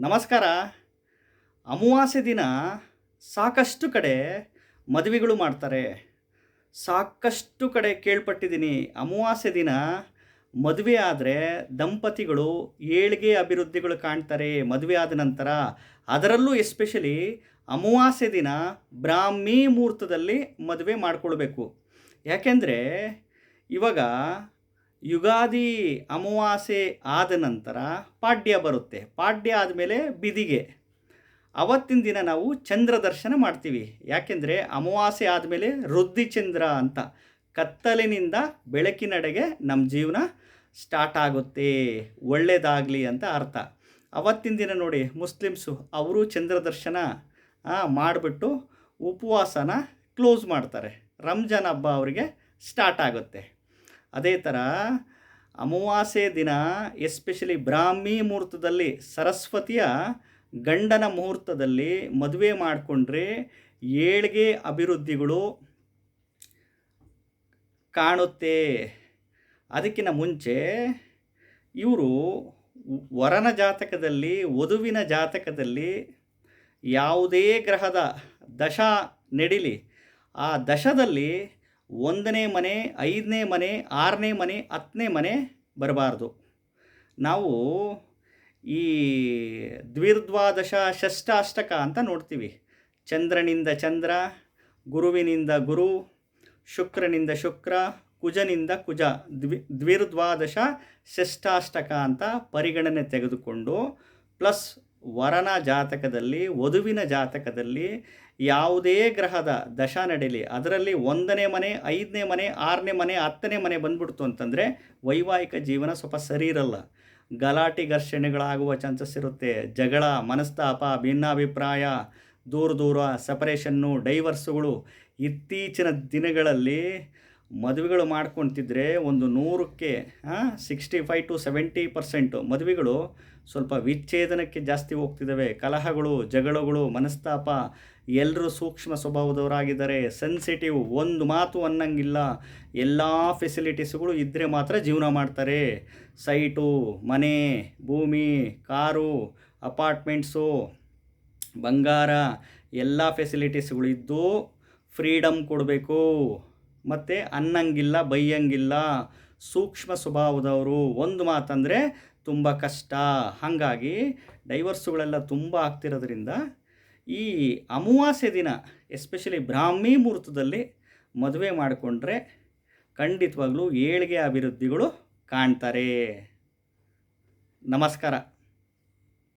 ನಮಸ್ಕಾರ. ಅಮಾವಾಸ್ಯೆ ದಿನ ಸಾಕಷ್ಟು ಕಡೆ ಮದುವೆಗಳು ಮಾಡ್ತಾರೆ. ಸಾಕಷ್ಟು ಕಡೆ ಕೇಳ್ಪಟ್ಟಿದ್ದೀನಿ. ಅಮಾವಾಸ್ಯೆ ದಿನ ಮದುವೆ ಆದರೆ ದಂಪತಿಗಳು ಏಳಿಗೆ ಅಭಿವೃದ್ಧಿಗಳು ಕಾಣ್ತಾರೆ ಮದುವೆ ಆದ ನಂತರ. ಅದರಲ್ಲೂ ಎಸ್ಪೆಷಲಿ ಅಮಾವಾಸ್ಯೆ ದಿನ ಬ್ರಾಹ್ಮಿ ಮುಹೂರ್ತದಲ್ಲಿ ಮದುವೆ ಮಾಡಿಕೊಳ್ಬೇಕು. ಯಾಕೆಂದರೆ ಇವಾಗ ಯುಗಾದಿ ಅಮಾವಾಸ್ಯೆ ಆದ ನಂತರ ಪಾಡ್ಯ ಬರುತ್ತೆ. ಪಾಡ್ಯ ಆದಮೇಲೆ ಬಿದಿಗೆ. ಅವತ್ತಿನ ದಿನ ನಾವು ಚಂದ್ರ ದರ್ಶನ ಮಾಡ್ತೀವಿ. ಯಾಕೆಂದರೆ ಅಮಾವಾಸ್ಯೆ ಆದಮೇಲೆ ವೃದ್ಧಿ ಚಂದ್ರ ಅಂತ. ಕತ್ತಲಿನಿಂದ ಬೆಳಕಿನಡೆಗೆ ನಮ್ಮ ಜೀವನ ಸ್ಟಾರ್ಟ್ ಆಗುತ್ತೆ. ಒಳ್ಳೆಯದಾಗಲಿ ಅಂತ ಅರ್ಥ. ಅವತ್ತಿನ ದಿನ ನೋಡಿ ಮುಸ್ಲಿಮ್ಸು ಅವರು ಚಂದ್ರ ದರ್ಶನ ಮಾಡಿಬಿಟ್ಟು ಉಪವಾಸನ ಕ್ಲೋಸ್ ಮಾಡ್ತಾರೆ. ರಂಜಾನ್ ಹಬ್ಬ ಅವರಿಗೆ ಸ್ಟಾರ್ಟ್ ಆಗುತ್ತೆ. ಅದೇ ಥರ ಅಮಾವಾಸ್ಯೆ ದಿನ ಎಸ್ಪೆಷಲಿ ಬ್ರಾಹ್ಮಿ ಮುಹೂರ್ತದಲ್ಲಿ ಸರಸ್ವತಿಯ ಗಂಡನ ಮುಹೂರ್ತದಲ್ಲಿ ಮದುವೆ ಮಾಡಿಕೊಂಡ್ರೆ ಏಳಿಗೆ ಅಭಿವೃದ್ಧಿಗಳು ಕಾಣುತ್ತೆ. ಅದಕ್ಕಿಂತ ಮುಂಚೆ ಇವರು ವರನ ಜಾತಕದಲ್ಲಿ, ವಧುವಿನ ಜಾತಕದಲ್ಲಿ ಯಾವುದೇ ಗ್ರಹದ ದಶ ನಡಿಲಿ. ಆ ದಶದಲ್ಲಿ ಒಂದನೇ ಮನೆ, ಐದನೇ ಮನೆ, ಆರನೇ ಮನೆ, ಹತ್ತನೇ ಮನೆ ಬರಬಾರ್ದು. ನಾವು ಈ ದ್ವಿರ್ದ್ವಾದಶ ಷಷ್ಠಾಷ್ಟಕ ಅಂತ ನೋಡ್ತೀವಿ. ಚಂದ್ರನಿಂದ ಚಂದ್ರ, ಗುರುವಿನಿಂದ ಗುರು, ಶುಕ್ರನಿಂದ ಶುಕ್ರ, ಕುಜನಿಂದ ಕುಜ. ದ್ವಿ, ದ್ವಿರ್ದ್ವಾದಶ ಷಷ್ಠಾಷ್ಟಕ ಅಂತ ಪರಿಗಣನೆ ತೆಗೆದುಕೊಂಡು, ಪ್ಲಸ್ ವರನ ಜಾತಕದಲ್ಲಿ, ವಧುವಿನ ಜಾತಕದಲ್ಲಿ ಯಾವುದೇ ಗ್ರಹದ ದಶ ನಡೀಲಿ, ಅದರಲ್ಲಿ ಒಂದನೇ ಮನೆ, ಐದನೇ ಮನೆ, ಆರನೇ ಮನೆ, ಹತ್ತನೇ ಮನೆ ಬಂದ್ಬಿಡ್ತು ಅಂತಂದರೆ ವೈವಾಹಿಕ ಜೀವನ ಸ್ವಲ್ಪ ಸರಿ ಇರಲ್ಲ. ಗಲಾಟೆ ಘರ್ಷಣೆಗಳಾಗುವ ಚಾನ್ಸಸ್ ಇರುತ್ತೆ. ಜಗಳ, ಮನಸ್ತಾಪ, ಭಿನ್ನಾಭಿಪ್ರಾಯ, ದೂರ ದೂರ ಸಪರೇಷನ್ನು ಡೈವರ್ಸುಗಳು ಇತ್ತೀಚಿನ ದಿನಗಳಲ್ಲಿ ಮದುವೆಗಳು ಮಾಡ್ಕೊತಿದ್ರೆ ಒಂದು ನೂರಕ್ಕೆ sixty five to seventy percent ಮದುವೆಗಳು ಸ್ವಲ್ಪ ವಿಚ್ಛೇದನಕ್ಕೆ ಜಾಸ್ತಿ ಹೋಗ್ತಿದ್ದಾವೆ. ಕಲಹಗಳು, ಜಗಳಗಳು, ಮನಸ್ತಾಪ ಎಲ್ಲರೂ ಸೂಕ್ಷ್ಮ ಸ್ವಭಾವದವರಾಗಿದ್ದಾರೆ. ಸೆನ್ಸಿಟಿವ್ ಒಂದು ಮಾತು ಅನ್ನಂಗಿಲ್ಲ. ಎಲ್ಲ ಫೆಸಿಲಿಟೀಸ್ಗಳು ಇದ್ದರೆ ಮಾತ್ರ ಜೀವನ ಮಾಡ್ತಾರೆ. ಸೈಟು, ಮನೆ, ಭೂಮಿ, ಕಾರು, ಅಪಾರ್ಟ್ಮೆಂಟ್ಸು, ಬಂಗಾರ, ಎಲ್ಲ ಫೆಸಿಲಿಟೀಸ್ಗಳು ಇದ್ದು ಫ್ರೀಡಮ್ ಕೊಡಬೇಕು. ಮತ್ತು ಅನ್ನಂಗಿಲ್ಲ, ಬೈಯಂಗಿಲ್ಲ, ಸೂಕ್ಷ್ಮ ಸ್ವಭಾವದವರು ಒಂದು ಮಾತಂದರೆ ತುಂಬ ಕಷ್ಟ. ಹಾಗಾಗಿ ಡೈವರ್ಸುಗಳೆಲ್ಲ ತುಂಬ ಆಗ್ತಿರೋದ್ರಿಂದ ಈ ಅಮಾವಾಸ್ಯೆ ದಿನ, ಎಸ್ಪೆಷಲಿ ಬ್ರಾಹ್ಮಿ ಮುಹೂರ್ತದಲ್ಲಿ ಮದುವೆ ಮಾಡಿಕೊಂಡ್ರೆ ಖಂಡಿತವಾಗ್ಲೂ ಏಳಿಗೆ ಅಭಿವೃದ್ಧಿಗಳು ಕಾಣ್ತಾರೆ. ನಮಸ್ಕಾರ.